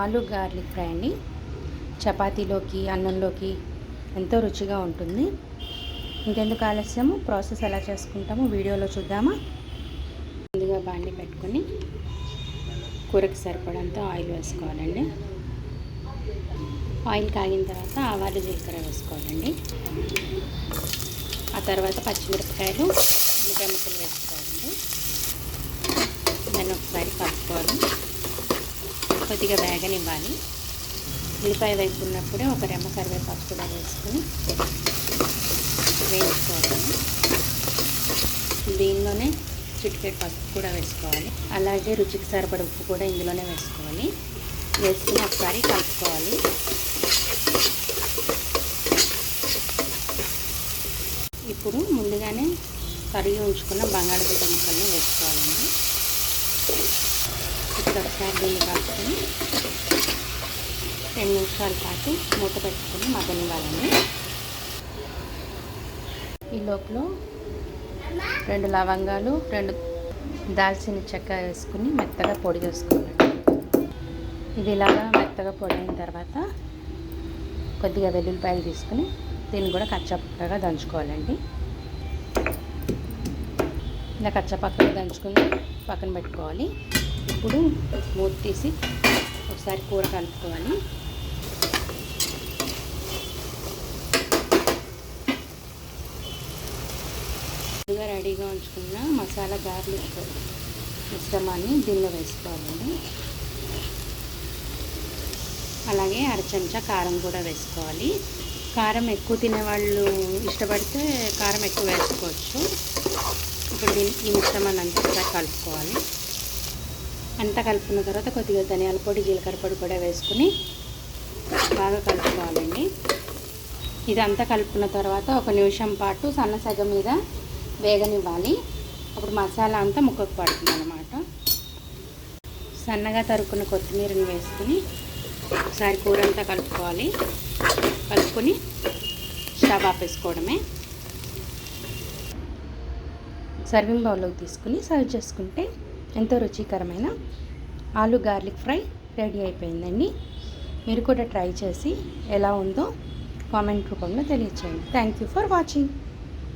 ఆలు garlic fry అండి చపాతీలోకి అన్నంలోకి ఎంతో రుచిగా ఉంటుంది. ఇంకెందుకు ఆలస్యము? ప్రాసెస్ ఎలా చేసుకుంటామో వీడియోలో చూద్దామా? ముందుగా బాండి పెట్టుకొని కూరకి సరిపడంత ఆయిల్ వేసుకోవాలండి. ఆయిల్ కాగిన తర్వాత ఆవాలు జీలకర్ర వేసుకోవాలండి. ఆ తర్వాత పచ్చిమిరపకాయలు ఉల్లిపాయ ముక్కలు వేసుకోవాలండి. దాన్ని ఒకసారి కలుపుకోవాలి. కొద్దిగా వేగనివ్వాలి. ఉల్లిపాయ వేసుకున్నప్పుడే ఒక రెమ్మ కరివేపాకు కూడా వేసుకుని వేయించుకోవాలి. దీనిలోనే చిటికెట్ పసుపు కూడా వేసుకోవాలి. అలాగే రుచికి సరిపడ ఉప్పు కూడా ఇందులోనే వేసుకోవాలి. వేసుకుని ఒకసారి కలుపుకోవాలి. ఇప్పుడు ముందుగానే కరిగి ఉంచుకున్న బంగాళదుంప ముక్కల్ని వేసుకోవాలండి. ఇప్పుడు ఒకసారి దీన్ని కలుపుకొని రెండు నిమిషాల పాటు మూత పెట్టుకొని మగ్గనివ్వాలండి ఈ లోపల రెండు లవంగాలు రెండు దాల్చిన చెక్క వేసుకుని మెత్తగా పొడి చేసుకోవాలి ఇది ఇలాగా మెత్తగా పొడి అయిన తర్వాత కొద్దిగా వెల్లుల్లిపాయలు తీసుకుని దీన్ని కూడా కచ్చపక్కగా దంచుకోవాలండి. ఇలా కచ్చపక్కగా దంచుకుని పక్కన పెట్టుకోవాలి. ఇప్పుడు మూత తీసి ఒకసారి కూర కలుపుకోవాలి. ముందుగా రెడీగా ఉంచుకున్న మసాలా గార్లిక్ మిశ్రమాన్ని దీనిలో వేసుకోవాలండి. అలాగే అర చెంచా కారం కూడా వేసుకోవాలి. కారం ఎక్కువ తినేవాళ్ళు ఇష్టపడితే కారం ఎక్కువ వేసుకోవచ్చు. ఇప్పుడు దీని ఈ మిశ్రమాన్ని అంతా కలుపుకోవాలి. అంతా కలుపుకున్న తర్వాత కొద్దిగా ధనియాల పొడి జీలకర్ర పొడి కూడా వేసుకుని బాగా కలుపుకోవాలండి. ఇదంతా కలుపుకున్న తర్వాత ఒక నిమిషం పాటు సన్న సగ మీద వేగనివ్వాలి. అప్పుడు మసాలా అంతా ముక్కకు పడుతుంది అనమాట సన్నగా తరుక్కున్న కొత్తిమీరని వేసుకుని ఒకసారి కూర అంతా కలుపుకోవాలి. కలుపుకొని స్టవ్ ఆపేసుకోవడమే. సర్వింగ్ బౌల్లోకి తీసుకుని సర్వ్ చేసుకుంటే ఎంతో రుచికరమైన ఆలు గార్లిక్ ఫ్రై రెడీ అయిపోయిందండి. మీరు కూడా ట్రై చేసి ఎలా ఉందో కామెంట్ రూపంలో తెలియచేయండి. Thank you for watching